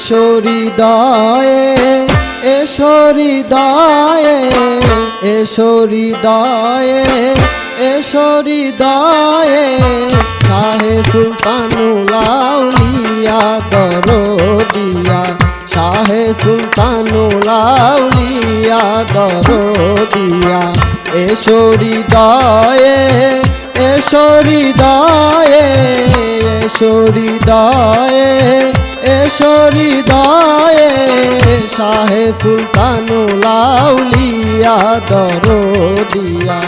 এসরি দয়ে এসরি দয়ে এসরি দয়ে এসরি দয়ে শাহে সুলতানুল আউলিয়া দরদিয়া, শাহে সুলতানুল আউলিয়া দরদিয়া। এসরি দয়ে এসরি দয়ে এসরি দয়ে এসরি দয়ে শাহে সুলতানুল আউলিয়া দরদিয়া।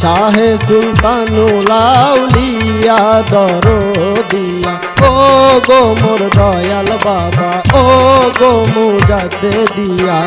শাহে সুলতানুল আউলিয়া দরদিয়া। ও গো মোর দয়াল বাবা, ও গো মুজাদ দিয়া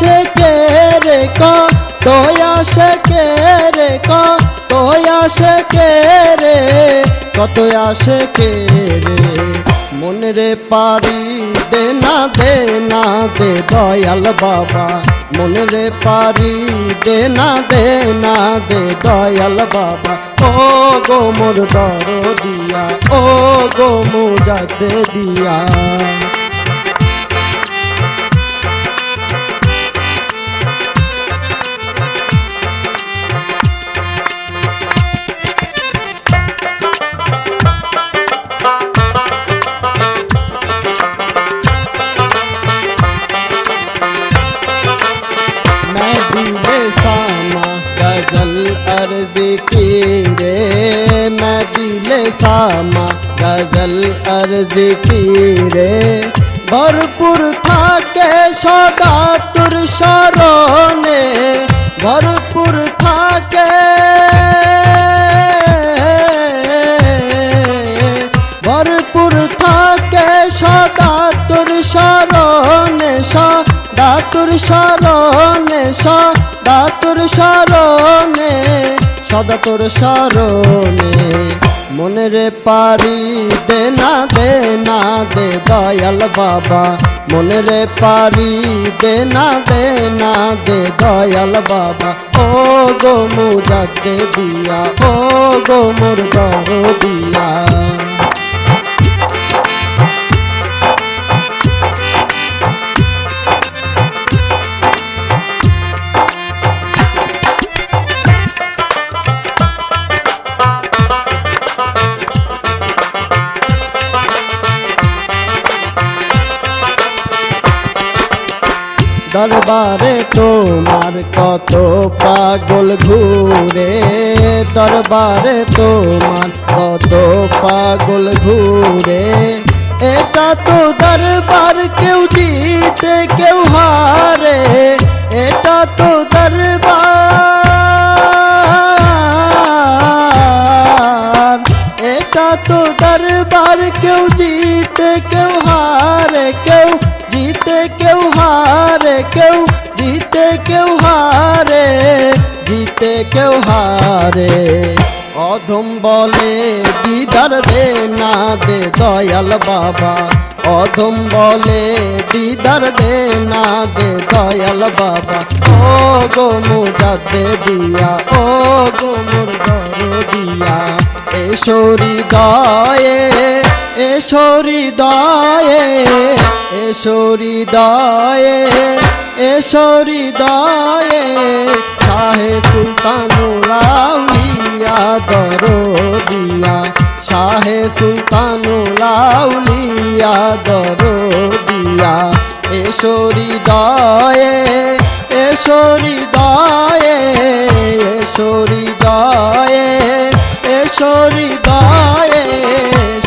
আসে কে রে কত আসে কে রে কত আসে কে রে? কত আসে কে রে? মনে রে পারি দে না দে না, দে দয়াল বাবা। মনে রে পারি দে না দে না, দে দয়াল বাবা। ও গো মোর দর দিয়া ও গো মুজাদে দিয়া থামা গজল আরজ কি রে ভরপুর থাকে সদা তোর স্মরণে ভরপুর থাকে ভরপুর থাকে সদা তোর স্মরণে সদা তোর স্মরণে সদা তোর স্মরণে সদা তোর স্মরণে মনে রে পারি দে না দে না, দে দয়াল বাবা। মনে রে পারি দে না দে না, দে দয়াল বাবা। ও গো মুরাদ দিয়া, ও গো মুর দিয়া দরবারে তোমার কত পাগল ঘুরে, দরবারে তোমার কত পাগল ঘুরে। এটা তো দরবার কেউ জিতে, কেউ হারে। এটা তো দরবার। এটা তো দরবার কেউ জিতে, কেউ হারে। কেউ জিতে, কেউ হারে। কেউ হারে। অধম বলে দিদার দে না দে দয়াল বাবা। অধম বলে দিদার দে না দে দয়াল বাবা। ও গো মুজাদে দিয়া ও গো মুরদর দিয়া। এসরি দয়ে এসরি দয়ে এসরি দয়ে এসরি দয়ে শাহে সুলতানুল আউলিয়া দরদিয়া শাহে সুলতানুল আউলিয়া দরদিয়া এসরি দয়ে এসরি দয়ে এসরি দয়ে এসরি দয়ে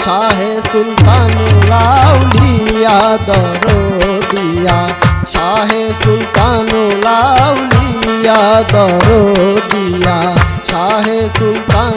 শাহে সুলতানুল আউলিয়া আউলিয়া দরদিয়া সুলতানুল দর দিয়া। শাহে সুলতান